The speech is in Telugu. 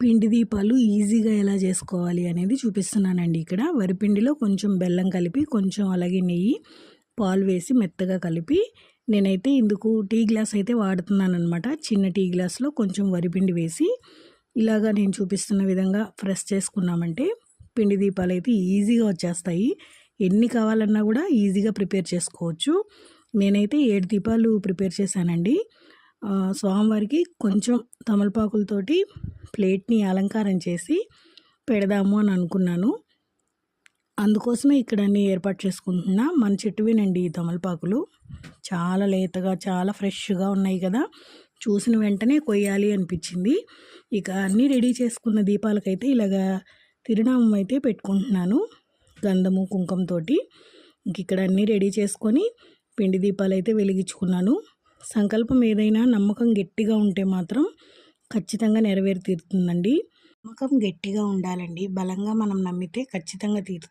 పిండి దీపాలు ఈజీగా ఎలా చేసుకోవాలి అనేది చూపిస్తున్నానండి ఇక్కడ. వరిపిండిలో కొంచెం బెల్లం కలిపి కొంచెం అలాగే నెయ్యి పాలు వేసి మెత్తగా కలిపి నేనైతే ఇందుకు టీ గ్లాస్ అయితే వాడుతున్నాను అనమాట చిన్న టీ గ్లాస్లో కొంచెం వరిపిండి వేసి ఇలాగా నేను చూపిస్తున్న విధంగా ఫ్రెష్ చేసుకున్నామంటే పిండి దీపాలు అయితే ఈజీగా వచ్చేస్తాయి. ఎన్ని కావాలన్నా కూడా ఈజీగా ప్రిపేర్ చేసుకోవచ్చు. నేనైతే ఏడు దీపాలు ప్రిపేర్ చేశానండి. స్వామివారికి కొంచెం తమలపాకులతోటి ప్లేట్ని అలంకారం చేసి పెడదాము అని అనుకున్నాను. అందుకోసమే ఇక్కడ అన్ని ఏర్పాటు చేసుకుంటున్నా. మన చెట్టువేనండి ఈ తమలపాకులు. చాలా లేతగా చాలా ఫ్రెష్గా ఉన్నాయి కదా. చూసిన వెంటనే కొయ్యాలి అనిపించింది. ఇక అన్నీ రెడీ చేసుకున్న దీపాలకైతే ఇలాగా తిరునామం అయితే పెట్టుకుంటున్నాను గంధము కుంకుమతో ఇంక ఇక్కడ అన్నీ రెడీ చేసుకొని పిండి దీపాలు అయితే వెలిగించుకున్నాను. సంకల్పం ఏదైనా నమ్మకం గట్టిగా ఉంటే మాత్రం ఖచ్చితంగా నెరవేరి తీరుతుందండి నమ్మకం గట్టిగా ఉండాలండి. బలంగా మనం నమ్మితే ఖచ్చితంగా తీరుతుంది.